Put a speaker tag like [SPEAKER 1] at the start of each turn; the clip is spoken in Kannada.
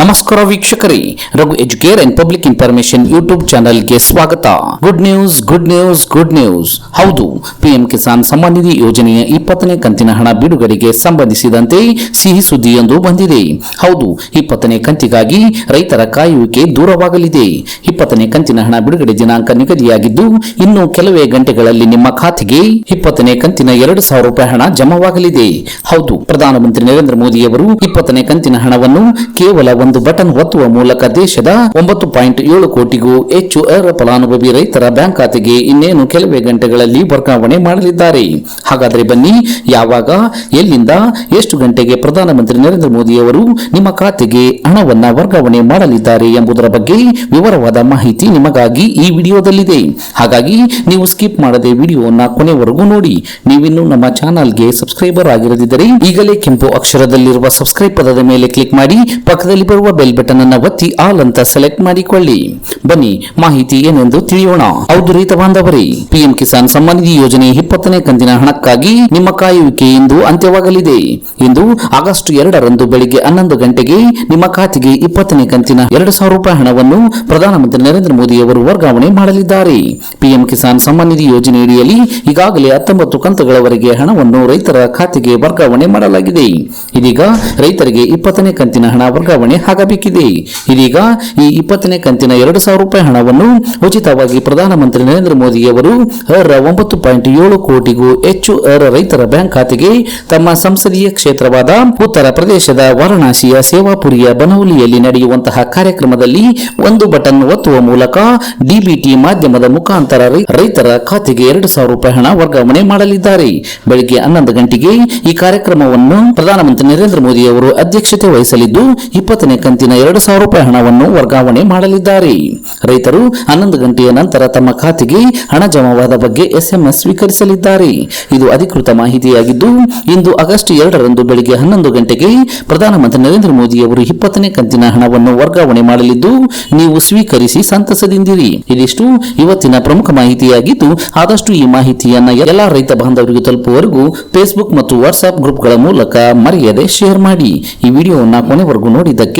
[SPEAKER 1] ನಮಸ್ಕಾರ ವೀಕ್ಷಕರೇ, Raghu educare and public information YouTube ಚಾನೆಲ್ಗೆ ಸ್ವಾಗತ. Good news good news good news ಹೌದು ಪಿಎಂ ಕಿಸಾನ್ ಸಮ್ಮಾನ್ ನಿಧಿ ಯೋಜನೆಯ ಇಪ್ಪತ್ತನೇ ಕಂತಿನ ಹಣ ಬಿಡುಗಡೆಗೆ ಸಂಬಂಧಿಸಿದಂತೆ ಸಿಹಿ ಸುದ್ದಿಯೊಂದು ಬಂದಿದೆ. ಹೌದು, ಇಪ್ಪತ್ತನೇ ಕಂತಿಗಾಗಿ ರೈತರ ಕಾಯುವಿಕೆ ದೂರವಾಗಲಿದೆ. ಇಪ್ಪತ್ತನೇ ಕಂತಿನ ಹಣ ಬಿಡುಗಡೆ ದಿನಾಂಕ ನಿಗದಿಯಾಗಿದ್ದು, ಇನ್ನು ಕೆಲವೇ ಗಂಟೆಗಳಲ್ಲಿ ನಿಮ್ಮ ಖಾತೆಗೆ ಇಪ್ಪತ್ತನೇ ಕಂತಿನ ಎರಡು ಸಾವಿರ ರೂಪಾಯಿ ಹಣ ಜಮಾವಾಗಲಿದೆ. ಹೌದು, ಪ್ರಧಾನಮಂತ್ರಿ ನರೇಂದ್ರ ಮೋದಿಯವರು ಇಪ್ಪತ್ತನೇ ಕಂತಿನ ಹಣವನ್ನು ಕೇವಲ ಒಂದು ಬಟನ್ ಒತ್ತುವ ಮೂಲಕ ದೇಶದ ಒಂಬತ್ತು ಪಾಯಿಂಟ್ ಏಳು ಕೋಟಿಗೂ ಹೆಚ್ಚು ಅರ್ಹ ಫಲಾನುಭವಿ ರೈತರ ಬ್ಯಾಂಕ್ ಖಾತೆಗೆ ಇನ್ನೇನು ಕೆಲವೇ ಗಂಟೆಗಳಲ್ಲಿ ವರ್ಗಾವಣೆ ಮಾಡಲಿದ್ದಾರೆ. ಹಾಗಾದರೆ ಬನ್ನಿ, ಯಾವಾಗ, ಎಲ್ಲಿಂದ, ಎಷ್ಟು ಗಂಟೆಗೆ ಪ್ರಧಾನಮಂತ್ರಿ ನರೇಂದ್ರ ಮೋದಿ ಅವರು ನಿಮ್ಮ ಖಾತೆಗೆ ಹಣವನ್ನ ವರ್ಗಾವಣೆ ಮಾಡಲಿದ್ದಾರೆ ಎಂಬುದರ ಬಗ್ಗೆ ವಿವರವಾದ ಮಾಹಿತಿ ನಿಮಗಾಗಿ ಈ ವಿಡಿಯೋದಲ್ಲಿದೆ. ಹಾಗಾಗಿ ನೀವು ಸ್ಕಿಪ್ ಮಾಡದೆ ವಿಡಿಯೋವನ್ನ ಕೊನೆವರೆಗೂ ನೋಡಿ. ನೀವಿನ್ನು ನಮ್ಮ ಚಾನಲ್ಗೆ ಸಬ್ಸ್ಕ್ರೈಬರ್ ಆಗಿರದಿದ್ದರೆ ಈಗಲೇ ಕೆಂಪು ಅಕ್ಷರದಲ್ಲಿರುವ ಸಬ್ಸ್ಕ್ರೈಬ್ ಪದದ ಮೇಲೆ ಕ್ಲಿಕ್ ಮಾಡಿ, ಪಕ್ಕದಲ್ಲಿ ಬರುವ ಬೆಲ್ ಬಟನ್ ಅನ್ನ ಒತ್ತಿ ಆಲ್ ಅಂತ ಸೆಲೆಕ್ಟ್ ಮಾಡಿಕೊಳ್ಳಿ. ಬನ್ನಿ, ಮಾಹಿತಿ ಏನೆಂದು ತಿಳಿಯೋಣ. ಹೌದು ರೈತ ಬಾಂಧವರೇ, ಪಿಎಂ ಕಿಸಾನ್ ಸಮ್ಮಾನ್ ನಿಧಿ ಯೋಜನೆ ಇಪ್ಪತ್ತನೇ ಕಂತಿನ ಹಣಕ್ಕಾಗಿ ನಿಮ್ಮ ಕಾಯುವಿಕೆ ಇಂದು ಅಂತ್ಯವಾಗಲಿದೆ. ಇಂದು ಆಗಸ್ಟ್ ಎರಡರಂದು ಬೆಳಿಗ್ಗೆ ಹನ್ನೊಂದು ಗಂಟೆಗೆ ನಿಮ್ಮ ಖಾತೆಗೆ ಇಪ್ಪತ್ತನೇ ಕಂತಿನ ಎರಡು ಸಾವಿರ ರೂಪಾಯಿ ಹಣವನ್ನು ಪ್ರಧಾನಮಂತ್ರಿ ನರೇಂದ್ರ ಮೋದಿ ಅವರು ವರ್ಗಾವಣೆ ಮಾಡಲಿದ್ದಾರೆ. ಪಿಎಂ ಕಿಸಾನ್ ಸಮ್ಮಾನ್ ನಿಧಿ ಯೋಜನೆಯಡಿಯಲ್ಲಿ ಈಗಾಗಲೇ ಹತ್ತೊಂಬತ್ತು ಕಂತುಗಳವರೆಗೆ ಹಣವನ್ನು ರೈತರ ಖಾತೆಗೆ ವರ್ಗಾವಣೆ ಮಾಡಲಾಗಿದೆ. ಇದೀಗ ರೈತರಿಗೆ ಇಪ್ಪತ್ತನೇ ಕಂತಿನ ಹಣ ವರ್ಗಾವಣೆ ಆಗಬೇಕಿದೆ. ಇದೀಗ ಈ ಇಪ್ಪತ್ತನೇ ಕಂತಿನ ಎರಡು ಸಾವಿರ ರೂಪಾಯಿ ಹಣವನ್ನು ಉಚಿತವಾಗಿ ಪ್ರಧಾನಮಂತ್ರಿ ನರೇಂದ್ರ ಮೋದಿಯವರು ಅರ ಒಂಬತ್ತು ಪಾಯಿಂಟ್ ಏಳು ಕೋಟಿಗೂ ಹೆಚ್ಚು ಅರ್ಹ ರೈತರ ಬ್ಯಾಂಕ್ ಖಾತೆಗೆ ತಮ್ಮ ಸಂಸದೀಯ ಕ್ಷೇತ್ರವಾದ ಉತ್ತರ ಪ್ರದೇಶದ ವಾರಣಾಸಿಯ ಸೇವಾಪುರಿಯ ಬನೌಲಿಯಲ್ಲಿ ನಡೆಯುವಂತಹ ಕಾರ್ಯಕ್ರಮದಲ್ಲಿ ಒಂದು ಬಟನ್ ಒತ್ತುವ ಮೂಲಕ ಡಿಬಿಟಿ ಮಾಧ್ಯಮದ ಮುಖಾಂತರ ರೈತರ ಖಾತೆಗೆ ಎರಡು ಸಾವಿರ ರೂಪಾಯಿ ಹಣ ವರ್ಗಾವಣೆ ಮಾಡಲಿದ್ದಾರೆ. ಬೆಳಗ್ಗೆ ಹನ್ನೊಂದು ಗಂಟೆಗೆ ಈ ಕಾರ್ಯಕ್ರಮವನ್ನು ಪ್ರಧಾನಮಂತ್ರಿ ನರೇಂದ್ರ ಮೋದಿ ಅವರು ಅಧ್ಯಕ್ಷತೆ ವಹಿಸಲಿದ್ದು, ಇಪ್ಪತ್ತನೇ ಕಂತಿನ ಎರಡು ಸಾವಿರ ರೂಪಾಯಿ ಹಣವನ್ನು ವರ್ಗಾವಣೆ ಮಾಡಲಿದ್ದಾರೆ. ರೈತರು ಹನ್ನೊಂದು ಗಂಟೆಯ ನಂತರ ತಮ್ಮ ಖಾತೆಗೆ ಹಣ ಜಮಾವಾದ ಬಗ್ಗೆ ಎಸ್ಎಂಎಸ್ ಸ್ವೀಕರಿಸಲಿದ್ದಾರೆ. ಇದು ಅಧಿಕೃತ ಮಾಹಿತಿಯಾಗಿದ್ದು, ಇಂದು ಆಗಸ್ಟ್ ಎರಡರಂದು ಬೆಳಿಗ್ಗೆ ಹನ್ನೊಂದು ಗಂಟೆಗೆ ಪ್ರಧಾನಮಂತ್ರಿ ನರೇಂದ್ರ ಮೋದಿ ಅವರು ಇಪ್ಪತ್ತನೇ ಕಂತಿನ ಹಣವನ್ನು ವರ್ಗಾವಣೆ ಮಾಡಲಿದ್ದು, ನೀವು ಸ್ವೀಕರಿಸಿ ಸಂತಸದಿಂದಿರಿ. ಇದಿಷ್ಟು ಇವತ್ತಿನ ಪ್ರಮುಖ ಮಾಹಿತಿಯಾಗಿದ್ದು, ಆದಷ್ಟು ಈ ಮಾಹಿತಿಯನ್ನ ಎಲ್ಲಾ ರೈತ ಬಾಂಧವರಿಗೂ ತಲುಪುವವರೆಗೂ ಫೇಸ್ಬುಕ್ ಮತ್ತು ವಾಟ್ಸ್ಆಪ್ ಗ್ರೂಪ್ಗಳ ಮೂಲಕ ಮರೆಯದೆ ಶೇರ್ ಮಾಡಿ. ಈ ವಿಡಿಯೋವನ್ನು ಕೊನೆವರೆಗೂ ನೋಡಿದ್ದಕ್ಕೆ